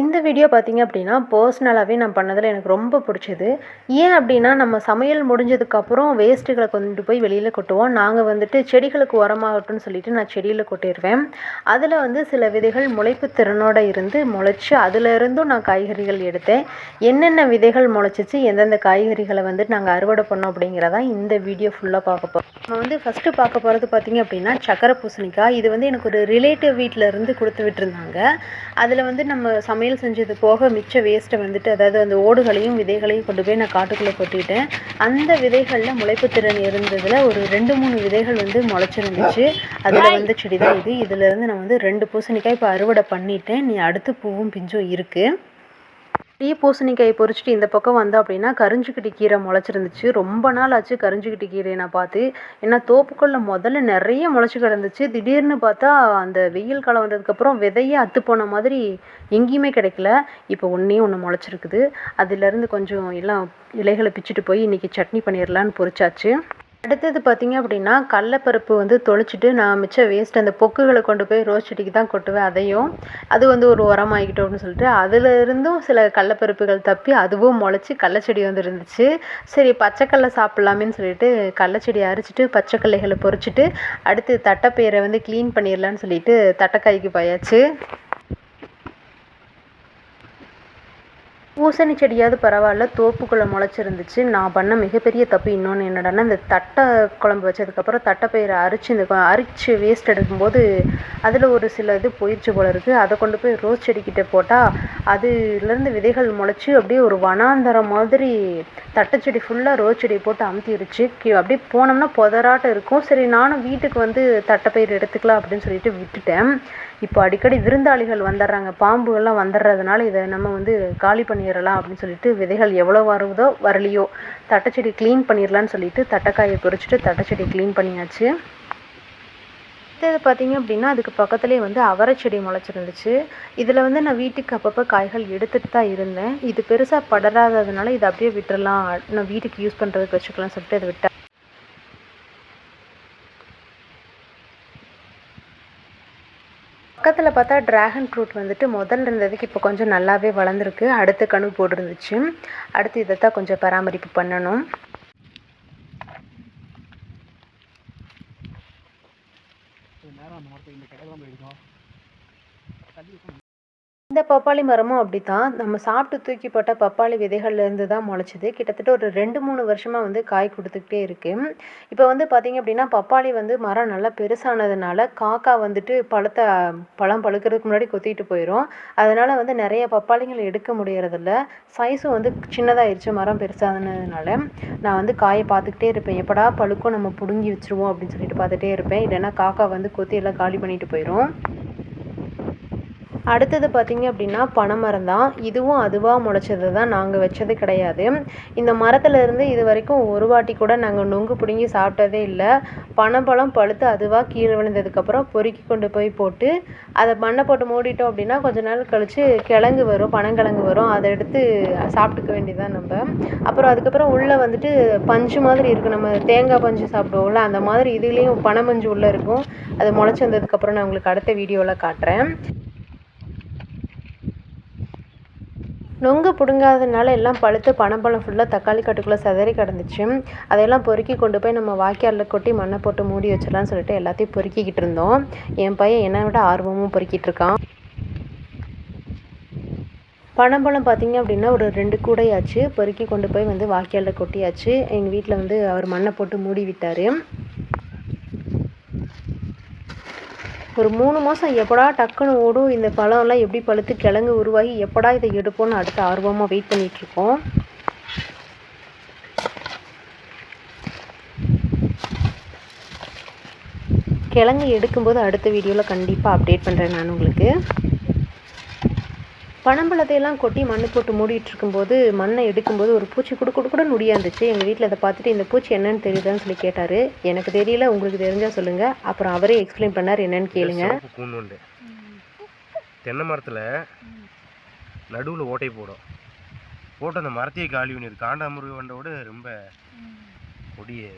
இந்த வீடியோ பார்த்தீங்க அப்படின்னா பர்சனலாகவே நான் பண்ணதில் எனக்கு ரொம்ப பிடிச்சது. ஏன் அப்படின்னா நம்ம சமையல் முடிஞ்சதுக்கப்புறம் வேஸ்ட்டுகளை கொண்டு போய் வெளியில் கொட்டுவோம். நாங்கள் வந்துட்டு செடிகளுக்கு உரமாகட்டும்னு சொல்லிட்டு நான் செடியில் கொட்டிடுவேன் அதில் வந்து சில விதைகள் முளைப்பு திறனோடு இருந்து முளைச்சி அதிலிருந்தும் நான் காய்கறிகள் எடுத்தேன். என்னென்ன விதைகள் முளைச்சிச்சு எந்தெந்த காய்கறிகளை வந்துட்டு நாங்கள் அறுவடை பண்ணோம் அப்படிங்கிறதான் இந்த வீடியோ ஃபுல்லாக பார்க்க போகிறோம் நம்ம வந்து ஃபஸ்ட்டு பார்க்க போகிறது பார்த்திங்க அப்படின்னா சக்கரை பூசணிக்காய். இது வந்து எனக்கு ஒரு ரிலேட்டிவ் வீட்டில் இருந்து கொடுத்து விட்டுருந்தாங்க. அதில் வந்து நம்ம சமையல் செஞ்சது போக மிச்ச வேஸ்ட்டை வந்துட்டு அதாவது அந்த ஓடுகளையும் விதைகளையும் கொண்டு போய் நான் காட்டுக்குள்ளே கொட்டிட்டேன். அந்த விதைகளில் முளைப்பு திறன் இருந்ததில் ஒரு ரெண்டு மூணு விதைகள் வந்து முளைச்சிருந்துச்சு. அதில் வந்து செடி தான் இது இதிலேருந்து நான் வந்து ரெண்டு பூசணிக்காய் இப்போ அறுவடை பண்ணிட்டேன். நீ அடுத்து பூவும் பிஞ்சும் இருக்குது டீ பூசணிக்காயை பொறிச்சிட்டு இந்த பக்கம் வந்தோம் அப்படின்னா கரிஞ்சுக்கிட்டி கீரை முளைச்சிருந்துச்சு. ரொம்ப நாள் ஆச்சு கரிஞ்சுக்கிட்டி கீரையை நான் பார்த்து. ஏன்னா தோப்புக்குள்ள முதல்ல நிறைய முளைச்சி கிடந்துச்சு. திடீர்னு பார்த்தா அந்த வெயில் காலம் வந்ததுக்கப்புறம் விதையே அத்து போன மாதிரி எங்கேயுமே கிடைக்கல. இப்போ ஒன்றே ஒன்று முளைச்சிருக்குது. அதுலேருந்து கொஞ்சம் எல்லாம் இலைகளை பிச்சுட்டு போய் இன்றைக்கி சட்னி பண்ணிடலான்னு பொறிச்சாச்சு அடுத்தது பார்த்தீங்க அப்படின்னா கடலப்பருப்பு வந்து தொளிச்சிட்டு நான் மிச்ச வேஸ்ட் அந்த பொக்குகளை கொண்டு போய் ரோஸ் செடிக்கு தான் கொட்டுவேன் அதையும். அது வந்து ஒரு உரமாகிக்கிட்டோம்னு சொல்லிட்டு அதில் இருந்தும் சில கடலப்பருப்புகள் தப்பி அதுவும் முளைச்சி கடலச்செடி வந்து இருந்துச்சு. சரி பச்சைக்கடலை சாப்பிட்லாமேன்னு சொல்லிட்டு கடலச்செடியை அரைச்சிட்டு பச்சைக்கல்லைகளை பொறிச்சிட்டு அடுத்து தட்டைப்பயிரை வந்து க்ளீன் பண்ணிடலான்னு சொல்லிட்டு தட்டைக்காய்க்கு பாயாச்சு. பூசணி செடியாவது பரவாயில்ல தோப்புக்குள்ளே முளைச்சிருந்துச்சு. நான் பண்ண மிகப்பெரிய தப்பு இன்னொன்று என்னடான்னா இந்த தட்டை குழம்பு வச்சதுக்கப்புறம் தட்டைப்பயிரை அரிச்சு இந்த அரிச்சு வேஸ்ட் எடுக்கும்போது அதில் ஒரு சில இது போயிடுச்சு போல இருக்குது அதை கொண்டு போய் ரோஸ் செடிக்கிட்ட போட்டால் அதுலேருந்து விதைகள் முளைச்சி அப்படியே ஒரு வனாந்தரம் மாதிரி தட்டைச்செடி ஃபுல்லாக ரோஸ் செடி போட்டு அமுத்திடுச்சு அப்படியே போனோம்னா புதராட்டம் இருக்கும். சரி நானும் வீட்டுக்கு வந்து தட்டைப்பயிர் எடுத்துக்கலாம் அப்படின்னு சொல்லிட்டு விட்டுட்டேன். இப்போ அடிக்கடி விருந்தாளிகள் வந்துடுறாங்க. பாம்புகள்லாம் வந்துடுறதுனால இதை நம்ம வந்து காலி பண்ணி பண்ணிடலாம் அப்படின்னு சொல்லிட்டு விதைகள் எவ்வளோ வருதோ வரலையோ தட்டைச்செடி க்ளீன் பண்ணிடலான்னு சொல்லிட்டு தட்டைக்காயை பொறிச்சிட்டு தட்டைச்செடி க்ளீன் பண்ணியாச்சு. அடுத்தது பார்த்தீங்க அப்படின்னா அதுக்கு பக்கத்துலேயே வந்து அவரை செடி முளைச்சிருந்துச்சு. இதில் வந்து நான் வீட்டுக்கு அப்பப்போ காய்கள் எடுத்துகிட்டு தான் இருந்தேன். இது பெருசாக படராததுனால இதை அப்படியே விட்டுறலாம். நான் வீட்டுக்கு யூஸ் பண்ணுறதுக்கு வச்சுக்கலாம்னு சொல்லிட்டு அதை விட்டேன். பக்கத்தில் பார்த்தா ட்ராகன் ஃப்ரூட் வந்துட்டு முதல்ல இருந்ததுக்கு இப்போ கொஞ்சம் நல்லாவே வளர்ந்துருக்கு. அடுத்த கணு போட்டிருந்துச்சு. அடுத்து இதைத்தான் கொஞ்சம் பராமரிப்பு பண்ணணும். இந்த இந்த பப்பாளி மரமும் அப்படித்தான். நம்ம சாப்பிட்டு தூக்கி போட்ட பப்பாளி விதைகள்லேருந்து தான் முளைச்சிது. கிட்டத்தட்ட ஒரு ரெண்டு மூணு வருஷமாக வந்து காய் கொடுத்துக்கிட்டே இருக்குது இப்போ வந்து பார்த்தீங்க அப்படின்னா பப்பாளி வந்து மரம் நல்லா பெருசானதுனால காக்கா வந்துட்டு பழத்தை பழம் பழுக்கிறதுக்கு முன்னாடி கொத்திட்டு போயிடும் அதனால் வந்து நிறைய பப்பாளிகள் எடுக்க முடியறதில்ல. சைஸும் வந்து சின்னதாகிடுச்சு மரம் பெருசானதுனால. நான் வந்து காயை பார்த்துக்கிட்டே இருப்பேன். எப்படா பழுக்கும் நம்ம பிடுங்கி வச்சிருவோம் அப்படின்னு சொல்லிட்டு பார்த்துட்டே இருப்பேன். இல்லைன்னா காக்கா வந்து கொத்தி எல்லாம் காலி பண்ணிட்டு போயிடும் அடுத்தது பார்த்தீங்க அப்படின்னா பனைமரம் தான். இதுவும் அதுவாக முளைச்சது தான் நாங்கள் வச்சது கிடையாது. இந்த மரத்துலேருந்து இது வரைக்கும் ஒரு வாட்டி கூட நாங்கள் நொங்கு பிடுங்கி சாப்பிட்டதே இல்லை. பனைப்பழம் பழுத்து அதுவாக கீழே விழுந்ததுக்கப்புறம் பொறுக்கி கொண்டு போய் போட்டு அதை மண்ணை போட்டு மூடிட்டோம் அப்படின்னா கொஞ்ச நாள் கழித்து கிழங்கு வரும் பனங்கிழங்கு வரும். அதை எடுத்து சாப்பிட்டுக்க வேண்டியதான் நம்ம. அப்புறம் அதுக்கப்புறம் உள்ளே வந்துட்டு பஞ்சு மாதிரி இருக்குது நம்ம தேங்காய் பஞ்சு சாப்பிடுவோம்ல அந்த மாதிரி இதுலேயும் பனை பஞ்சு உள்ளே இருக்கும். அது முளைச்சி வந்ததுக்கப்புறம் நான் உங்களுக்கு அடுத்த வீடியோவில் காட்டுறேன். நொங்கு பிடுங்காதனால எல்லாம் பழுத்து பனம்பழம் ஃபுல்லாக தக்காளி கட்டுக்குள்ளே சிதறி கிடந்துச்சு. அதையெல்லாம் பொறுக்கி கொண்டு போய் நம்ம வாய்க்காலில் கொட்டி மண்ணை போட்டு மூடி வச்சிடலாம்னு சொல்லிட்டு எல்லாத்தையும் பொறுக்கிக்கிட்டு இருந்தோம். என் பையன் என்னை விட ஆர்வமும் பொறுக்கிட்டு இருக்கான். பனம்பழம் பார்த்தீங்க அப்படின்னா ஒரு ரெண்டு கூடையாச்சு. பொறுக்கி கொண்டு போய் வந்து வாய்க்காலில் கொட்டியாச்சு. எங்கள் வீட்டில் வந்து அவர் மண்ணை போட்டு மூடி விட்டார். ஒரு மூணு மாதம் எப்படா டக்குன்னு ஓடும் இந்த பழம்லாம் எப்படி பழுத்து கிழங்கு உருவாகி எப்படா இதை எடுப்போம்னு அடுத்து ஆர்வமாக வெயிட் பண்ணிகிட்ருக்கோம் கிழங்கு எடுக்கும்போது அடுத்த வீடியோவில் கண்டிப்பாக அப்டேட் பண்ணுறேன் நான் உங்களுக்கு. பனம்பழத்தை எல்லாம் கொட்டி மண்ணு போட்டு மூடிட்டு இருக்கும்போது மண்ணை எடுக்கும்போது ஒரு பூச்சி குடு குடு கூட நுடியா இருந்துச்சு எங்கள் வீட்டில் அதை பார்த்துட்டு இந்த பூச்சி என்னன்னு தெரியுதான்னு சொல்லி கேட்டார். எனக்கு தெரியல உங்களுக்கு தெரிஞ்சால் சொல்லுங்கள் அப்புறம் அவரே எக்ஸ்பிளைன் பண்ணார் என்னன்னு கேளுங்க. தென்னை மரத்தில் நடுவில் ஓட்டை போடும். போட்டு அந்த மரத்தையே காலி பண்ணிடுது. காண்டாமிருக வண்டோட ரொம்ப கொடிய